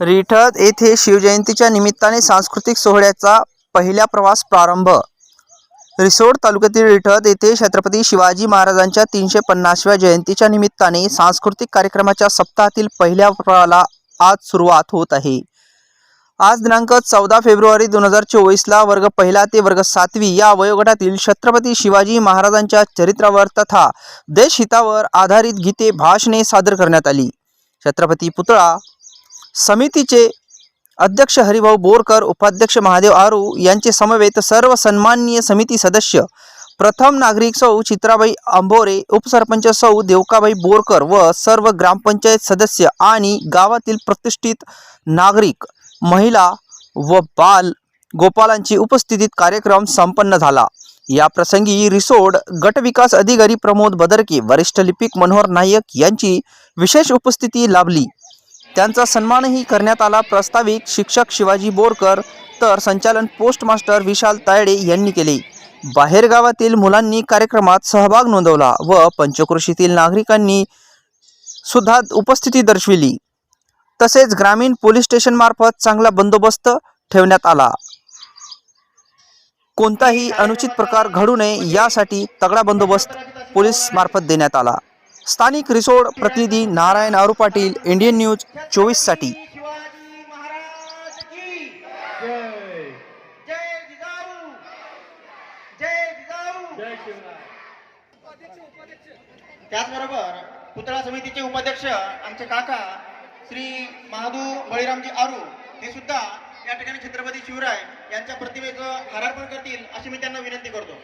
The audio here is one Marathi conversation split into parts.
रिठद येथे शिवजयंतीच्या निमित्ताने सांस्कृतिक सोहळ्याचा पहिला प्रवास प्रारंभ. रिसोड तालुक्यातील रिठद येथे छत्रपती शिवाजी महाराजांच्या तीनशे पन्नासव्या जयंतीच्या निमित्ताने सांस्कृतिक कार्यक्रमाच्या सप्ताहातील पहिल्या प्रवाला आज सुरुवात होत आहे. आज दिनांक चौदा फेब्रुवारी दोन हजार चोवीसला वर्ग पहिला ते वर्ग सातवी या वयोगटातील छत्रपती शिवाजी महाराजांच्या चरित्रावर तथा देशहितावर आधारित गीते भाषणे सादर करण्यात आली. छत्रपती पुतळा समितीचे अध्यक्ष हरिभाऊ बोरकर उपाध्यक्ष महादेव आरू यांचे समवेत सर्व सन्माननीय समिती सदस्य प्रथम नागरिक सौ चित्राबाई आंबोरे उपसरपंच सौ देवकाबाई बोरकर व सर्व ग्रामपंचायत सदस्य आणि गावातील प्रतिष्ठित नागरिक महिला व बाल गोपालांची उपस्थितीत कार्यक्रम संपन्न झाला. या प्रसंगी रिसोड गटविकास अधिकारी प्रमोद बदरके वरिष्ठ लिपिक मनोहर नायक यांची विशेष उपस्थिती लाभली. त्यांचा सन्मानही करण्यात आला. प्रस्ताविक शिक्षक शिवाजी बोरकर तर संचालन पोस्ट मास्टर विशाल तायडे यांनी केले. बाहेरगावातील मुलांनी कार्यक्रमात सहभाग नोंदवला व पंचक्रोशीतील नागरिकांनी सुद्धा उपस्थिती दर्शविली. तसेच ग्रामीण पोलीस स्टेशनमार्फत चांगला बंदोबस्त ठेवण्यात आला. कोणताही अनुचित प्रकार घडू नये यासाठी तगडा बंदोबस्त पोलीस मार्फत देण्यात आला. स्थानिक रिसोड प्रतिनिधी नारायण आरू पाटील इंडियन न्यूज चोवीससाठी त्याचबरोबर पुतळा समितीचे उपाध्यक्ष आमचे काका श्री महादू बळीरामजी आरू हे सुद्धा या ठिकाणी छत्रपती शिवराय यांच्या प्रतिमेचं हारार्पण करतील अशी मी त्यांना विनंती करतो.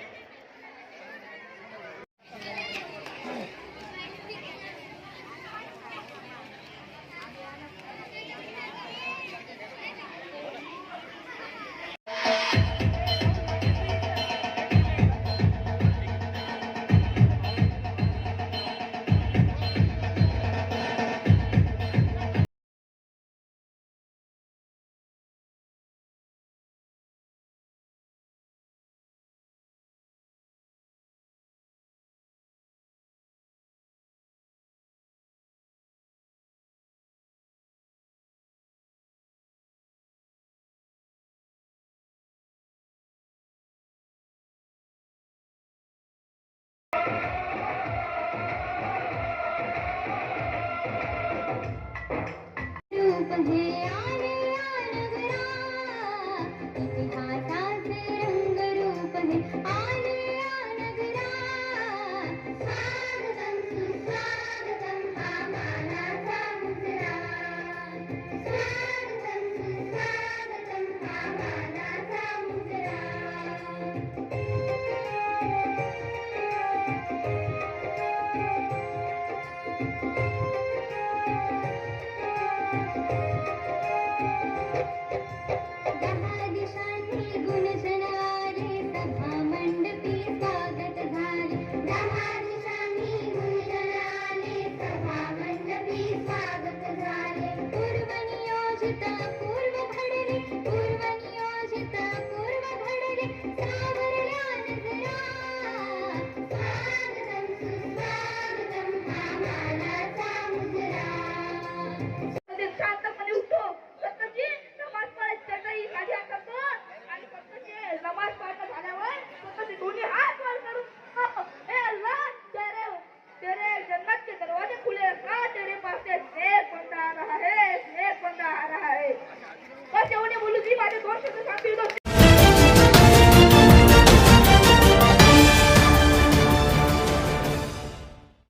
sit down.